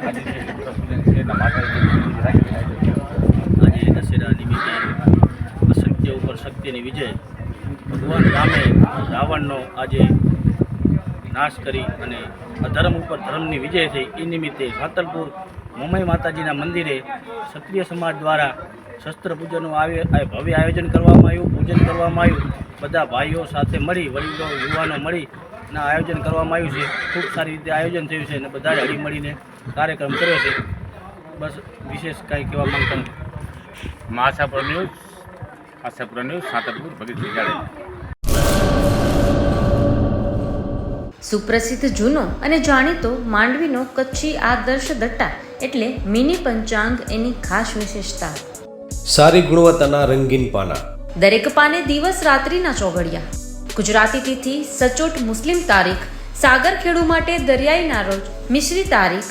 આજે દશેરા નિમિત્તે અસત્ય ઉપર શક્તિની વિજય ભગવાન રામે રાવણનો આજે નાશ કરી અને અધર્મ ઉપર ધર્મની વિજય થઈ એ નિમિત્તે ફાતલપુર મુંબઈ માતાજીના મંદિરે ક્ષત્રિય સમાજ દ્વારા શસ્ત્ર પૂજનનું આવે ભવ્ય આયોજન કરવામાં આવ્યું પૂજન કરવામાં આવ્યું બધા ભાઈઓ સાથે મળી વડીલો યુવાનો મળી ના આયોજન કરવામાં આવ્યું છે. ખૂબ સારી રીતે આયોજન થયું છે અને બધાએ હળી મળીને કાર્યક્રમ કર્યો છે. બસ વિશેષ કાંઈ કહેવા માંગતા નથી. મહાસાપુર ન્યૂઝ આશાપુર ન્યૂઝ સાતરપુર જાડેજા સુપ્રસિદ્ધ જૂનો અને જાણીતો માંડવીનો કચ્છી આદર્શ દટ્ટા એટલે મિની પંચાંગ એની ખાસ વિશેષતા. સારી ગુણવત્તાના રંગીન પાના. દરેક પાને દિવસ રાત્રિના ચોઘડિયા. ગુજરાતી તિથિ સચોટ મુસ્લિમ તારીખ સાગર ખેડુ માટે દરિયાઈના રોજ મિશ્રી તારીખ